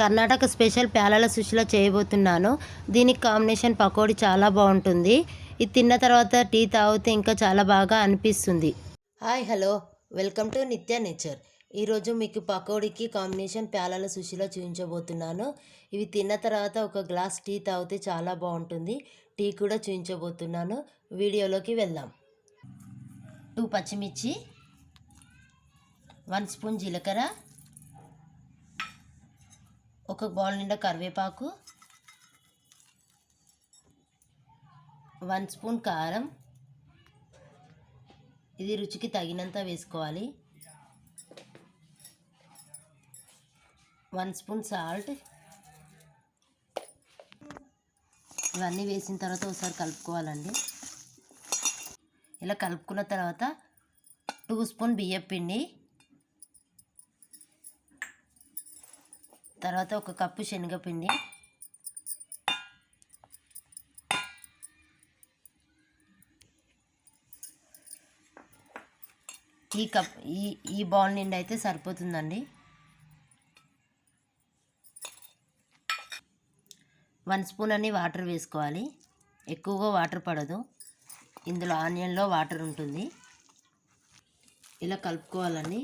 Karnataka special ప్యాలల సుషిలో చేయబోతున్నాను. దీనికి combination pakodi చాలా బాగుంటుంది. ఇది తిన్న తర్వాత టీ తాగితే ఇంకా చాలా బాగా అనిపిస్తుంది. Hi hello. Welcome to Nitya nature. ఈరోజు మీకు పకోడీకి కాంబినేషన్ ప్యాలల సుషిలో చూపించబోతున్నాను. ఇవి తిన్న తర్వాత ఒక గ్లాస్ టీ తాగితే చాలా బాగుంటుంది. టీ కూడా చూపించబోతున్నాను. వీడియోలోకి వెళ్దాం. టూ పచ్చిమిర్చి వన్ స్పూన్ జీలకర్ర ఒక బౌల్ నిండా కరివేపాకు వన్ స్పూన్ కారం. ఇది రుచికి తగినంత వేసుకోవాలి. One spoon salt. ఇవన్నీ వేసిన తర్వాత ఒకసారి కలుపుకోవాలండి. ఇలా కలుపుకున్న తర్వాత టూ స్పూన్ బియ్యం పిండి తర్వాత ఒక కప్పు శనగపిండి. ఈ కప్ ఈ ఈ బౌల్ నిండి అయితే సరిపోతుందండి. వన్ స్పూన్ అని వాటర్ వేసుకోవాలి. ఎక్కువగా వాటర్ పడదు. ఇందులో ఆనియన్లో వాటర్ ఉంటుంది. ఇలా కలుపుకోవాలండి.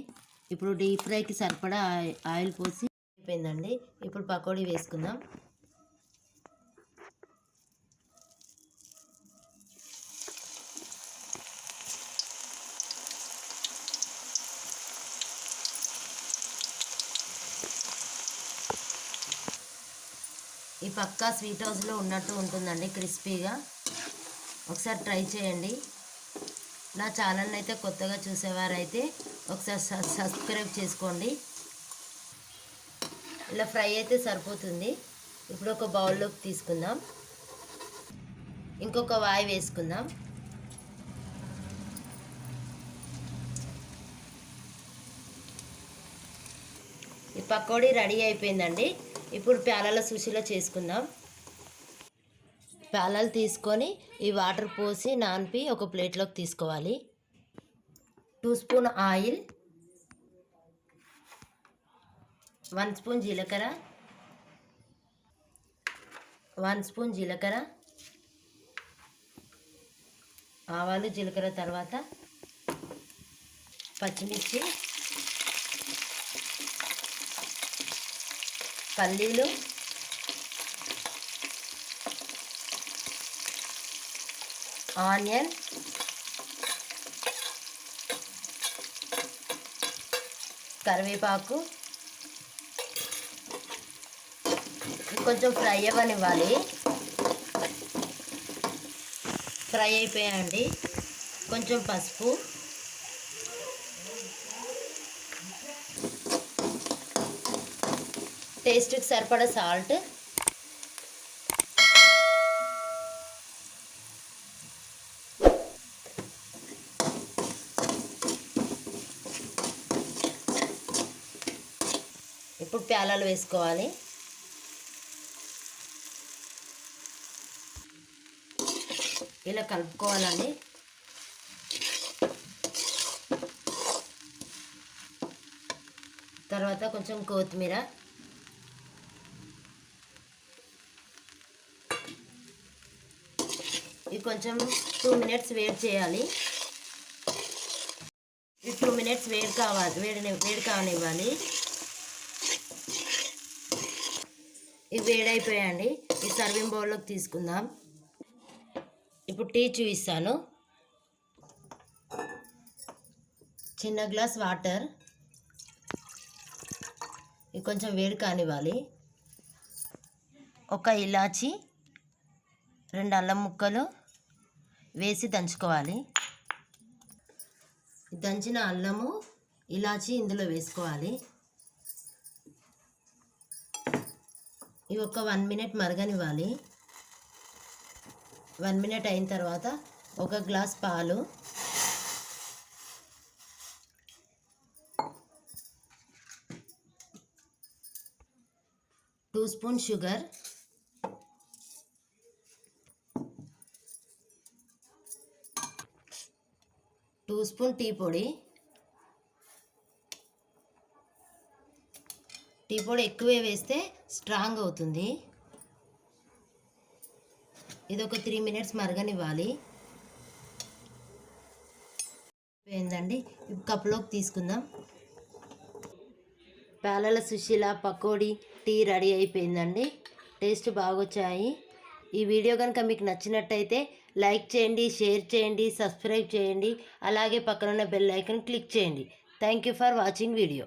ఇప్పుడు డీప్ ఫ్రైకి సరిపడా ఆయిల్ పోసి అయిపోయిందండి. ఇప్పుడు పకోడీ వేసుకుందాం. ఈ పక్కా స్వీట్ హౌస్లో ఉన్నట్టు ఉంటుందండి క్రిస్పీగా. ఒకసారి ట్రై చేయండి. నా ఛానల్ అయితే కొత్తగా చూసేవారైతే ఒకసారి సబ్- సబ్స్క్రైబ్ చేసుకోండి. ఇలా ఫ్రై అయితే సరిపోతుంది. ఇప్పుడు ఒక బౌల్లోకి తీసుకుందాం. ఇంకొక వాయి వేసుకుందాం. ఈ పకోడీ రెడీ అయిపోయిందండి. ఇప్పుడు ప్యాలల సుషిలో చేసుకుందాం. ప్యాలలు తీసుకొని ఈ వాటర్ పోసి నానిపి ఒక ప్లేట్లోకి తీసుకోవాలి. Two spoon oil. One spoon జీలకర్ర. వన్ స్పూన్ జీలకర్ర. ఆవాలు జీలకర్ర తర్వాత పచ్చిమిర్చి పల్లీలు ఆనియన్ కరివేపాకు. కొంచెం ఫ్రై అవ్వనివ్వాలి. ఫ్రై అయిపోయాయండి. కొంచెం పసుపు. టేస్ట్కి సరిపడా సాల్ట్. ఇప్పుడు ప్యాలాలు వేసుకోవాలి. ఇలా కలుపుకోవాలండి. తర్వాత కొంచెం కొత్తిమీర. ఇది కొంచెం టూ మినిట్స్ వేడి చేయాలి. ఇది టూ మినిట్స్ వేడి కావాలి వేడి వేడి కావనివ్వాలి ఇవి వేడైపోయాయండి. ఈ సర్వింగ్ బౌల్లోకి తీసుకుందాం. ఇప్పుడు టీ చూపిస్తాను. చిన్న గ్లాస్ వాటర్. ఇది కొంచెం వేడి కానివ్వాలి. ఒక ఇలాచి రెండు అల్లం ముక్కలు వేసి దంచుకోవాలి. దంచిన అల్లము ఇలాచి ఇందులో వేసుకోవాలి. ఇవి ఒక వన్ మినిట్ మరగనివ్వాలి. వన్ మినిట్ అయిన తర్వాత ఒక గ్లాస్ పాలు. Two spoon sugar. Two spoon tea పొడి. టీ పొడి ఎక్కువే వేస్తే స్ట్రాంగ్ అవుతుంది. ఇది ఒక త్రీ మినిట్స్ మరగనివ్వాలి. ఏందండి కప్లోకి తీసుకుందాం. పేలల సుశీల పకోడీ టీ రెడీ అయిపోయిందండి. టేస్ట్ బాగొచ్చాయి. ఈ వీడియో కనుక మీకు నచ్చినట్టయితే లైక్ చేయండి షేర్ చేయండి సబ్స్క్రైబ్ చేయండి. అలాగే పక్కనున్న బెల్ ఐకన్ క్లిక్ చేయండి. Thank you for watching video.